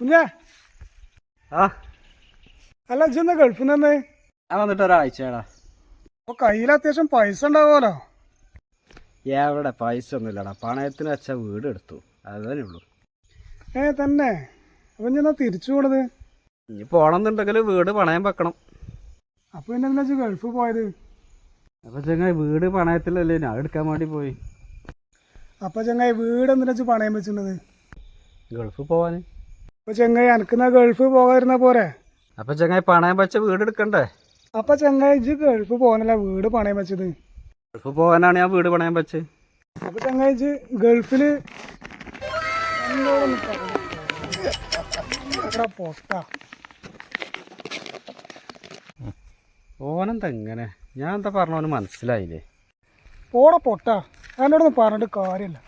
കുഞ്ഞേ ആ. അല്ല ഇജ്ജെന്നാ ഗൾഫിൽ നിന്ന് ഞാൻ വന്നിട്ട് ഒരാഴ്ചയാടാ. അപ്പൊ കയ്യിൽ അത്യാവശ്യം പൈസ ഉണ്ടാവുമല്ലോ? എവിടെ? പൈസ ഒന്നുമില്ലടാ. പണയത്തിന് വെച്ച വീട് എടുത്തു. അതന്നെ ഉള്ളൂ. ഏ തന്നെ. അപ്പൊ ഞാൻ തിരിച്ചു പോണത്? ഇനി പോണമെന്നുണ്ടെങ്കിൽ വീട് പണയം വെക്കണം. അപ്പൊ പിന്നെ എന്തിനാ ഇജ്ജ് ഗൾഫ് പോയത്? അപ്പൊ ചെങ്ങായി വീട് പണയത്തിലല്ലേ? ഞാൻ എടുക്കാൻ വേണ്ടി പോയി. അപ്പൊ ചങ്ങായി വീട് എന്തിനാ ഇജ്ജ് പണയം വെച്ചിട്ടുണ്ടത് ഗൾഫ് പോവാന്. അപ്പൊ ചെങ്ങായി അനക്കുന്ന ഗൾഫ് പോകാതിരുന്ന പോരെ? അപ്പൊ ചെങ്ങായി പണയം വെച്ച വീട് എടുക്കണ്ടേ? അപ്പൊ ചെങ്ങായി ഇജ് ഗൾഫ് പോകാനല്ല വീട് പണയം വെച്ചത്? ഗൾഫ് പോകാനാണ് ഞാൻ വീട് പണയം വെച്ച്. അപ്പൊ ചെങ്ങായി ഇജ് ഗൾഫിൽ പൊട്ട. ഓനെന്താ ഇങ്ങനെ? ഞാൻ എന്താ പറഞ്ഞവന് മനസ്സിലായില്ലേ? പോട പൊട്ട. എന്നോടൊന്നും പറഞ്ഞിട്ട് കാര്യമില്ല.